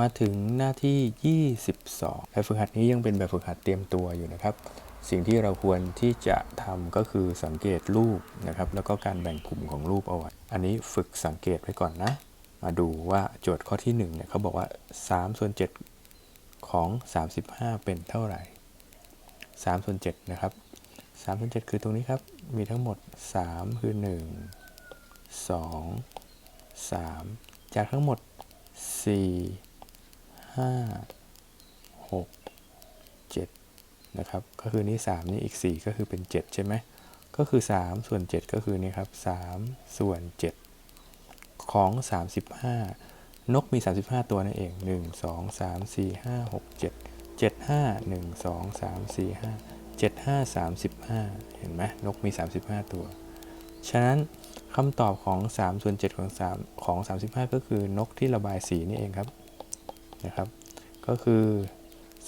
มาถึงหน้าที่ 22 แบบฝึกหัดนี้ยังเป็นแบบฝึกหัดเตรียมตัวอยู่นะครับ สิ่งที่เราควรที่จะทำก็คือสังเกตรูปนะครับ แล้วก็การแบ่งกลุ่มของรูปเอาไว้ อันนี้ฝึกสังเกตไว้ก่อนนะ มาดูว่าโจทย์ข้อที่1เนี่ยเขาบอกว่า3ส่วน7ของ 35 เป็นเท่าไหร่3ส่วน7นะครับ3ส่วน7คือตรงนี้ครับ มีทั้งหมด 3 คือ 1 2 3 จากทั้งหมด 4 ห้าหกเจ็ดนะครับ ก็คือนี่สามนี่อีกสี่ก็คือเป็นเจ็ดใช่ไหม ก็คือสามส่วนเจ็ดก็คือนี่ครับสามส่วนเจ็ดของสามสิบห้านกมีสามสิบห้าตัวนั่นเองหนึ่งสองสามสี่ห้าหกเจ็ดเจ็ดห้าหนึ่งสองสามสี่ห้าเจ็ดห้าสามสิบห้าเห็นไหมนกมีสามสิบห้าตัว ฉะนั้นคำตอบของ 3 ส่วน 7 ของ 3 ของ 35 ก็คือนกที่ระบายสีนี่เองครับ นะครับ ก็คือ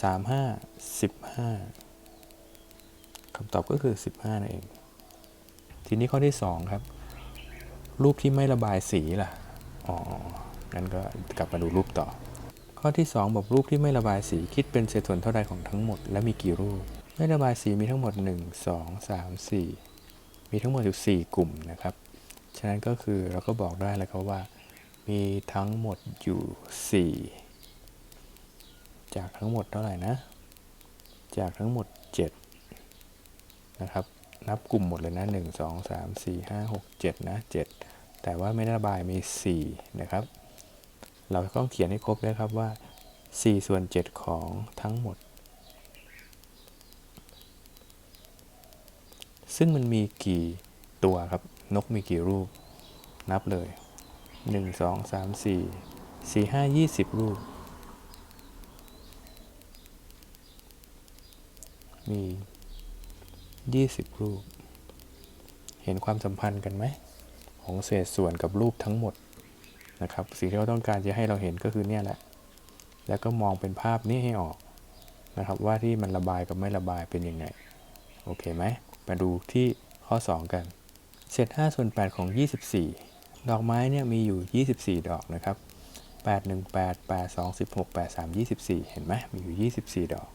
35 15คำตอบก็คือ 15นั่นเอง ทีนี้ข้อที่ 2 ครับ รูปที่ไม่ระบายสีล่ะ อ๋อ งั้นก็กลับมาดูรูปต่อ ข้อที่ 2 บอกรูปที่ไม่ระบายสีคิดเป็นเศษส่วนเท่าใดของทั้งหมด และมีกี่รูป ไม่ระบายสีมีทั้งหมด 1 2 3 4 มีทั้งหมดอยู่4กลุ่มนะครับฉะนั้นก็คือเราก็บอกได้แล้วครับว่า มีทั้งหมดอยู่ 4 จากทั้งหมดเท่าไหร่นะ จากทั้งหมด 7 นะครับ นับกลุ่มหมดเลยนะ 1 2 3 4 5 6 7 นะ 7 แต่ว่าไม่ได้ระบายมี 4 นะครับ เราต้องเขียนให้ครบเลยครับว่า 4 ส่วน 7 ของทั้งหมด ซึ่งมันมีกี่ตัวครับ นกมีกี่รูป นับเลย 1 2 3 4 4 5 20 รูป มี 20 รูป เห็นความสัมพันธ์กันไหม ของเศษส่วนกับรูปทั้งหมดนะครับ สิ่งที่เขาต้องการจะให้เราเห็นก็คือเนี่ยแหละ แล้วก็มองเป็นภาพนี้ให้ออกนะครับ ว่าที่มันระบายกับไม่ระบายเป็นยังไง โอเคไหม มาดูที่ข้อ 2 กัน เศษ5ส่วน8ของ 24 ดอกไม้เนี่ยมีอยู่ 24 ดอกนะครับ8 1 8 8 2 16 8 3 24 เห็นไหมมีอยู่ 24 ดอก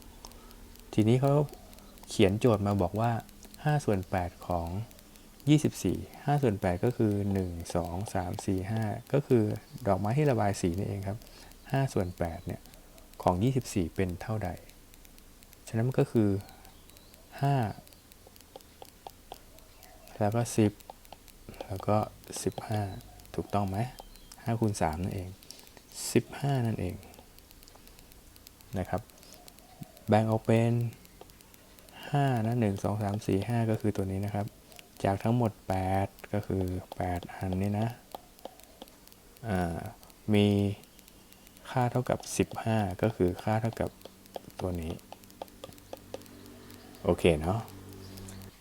ทีนี้เขา เขียนโจทย์มาบอกว่า5ส่วน8ของ 24 5ส่วน8ก็คือ 1 2 3 4 5 ก็คือดอกไม้ที่ระบายสีนี่เองครับ5ส่วน8เนี่ยของ 24 เป็นเท่าใด ฉะนั้นมันก็คือ 5 แล้วก็ 10 แล้วก็ 15 ถูกต้องไหม5คูณ3นั่นเอง 15 นั่นเองนะครับ แบ่งออกเป็น 5นะ1 2 3 4 5 ก็คือตัวนี้นะครับ จากทั้งหมด 8 ก็คือ 8 อันนี้นะมีค่าเท่ากับ 15 ก็คือค่าเท่ากับตัวนี้ โอเคเนาะ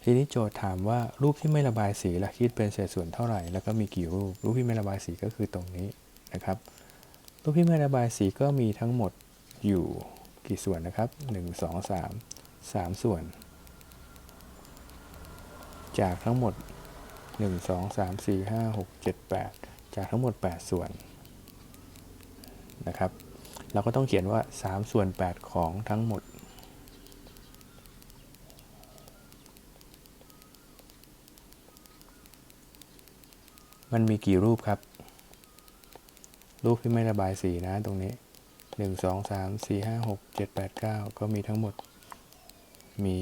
ทีนี้โจทย์ถามว่ารูปที่ไม่ระบายสีละคิดเป็นเศษส่วนเท่าไหร่ แล้วก็มีกี่รูป รูปที่ไม่ระบายสีก็คือตรงนี้นะครับ รูปที่ไม่ระบายสีก็มีทั้งหมดอยู่กี่ส่วนนะครับ 1 2 3 3 ส่วน จากทั้งหมด 1 2 3 4 5 6 7 8 จากทั้งหมด 8 ส่วนนะครับ เราก็ต้องเขียนว่า 3 ส่วน 8 ของทั้งหมดมันมีกี่รูปครับ รูปที่ไม่ระบายสีนะตรงนี้ 1 2 3 4 5 6 7 8 9 ก็มีทั้งหมด มี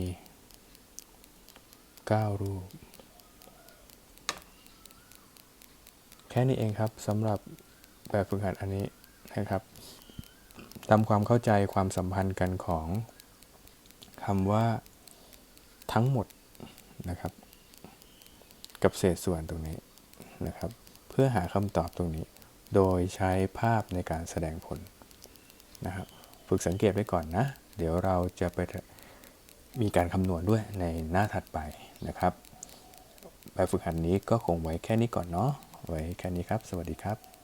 9 รูป แค่นี้เองครับสำหรับแบบฝึกหัดอันนี้นะครับทำความเข้าใจความสัมพันธ์กันของคำว่าทั้งหมดนะครับ กับเศษส่วนตรงนี้นะครับ เพื่อหาคำตอบตรงนี้ โดยใช้ภาพในการแสดงผลนะครับ ฝึกสังเกตไว้ก่อนนะ เดี๋ยวเราจะไป มีการคำนวณด้วยในหน้าถัดไปนะครับแบบฝึกหัดนี้ก็คงไว้แค่นี้ก่อนเนาะไว้แค่นี้ครับ สวัสดีครับ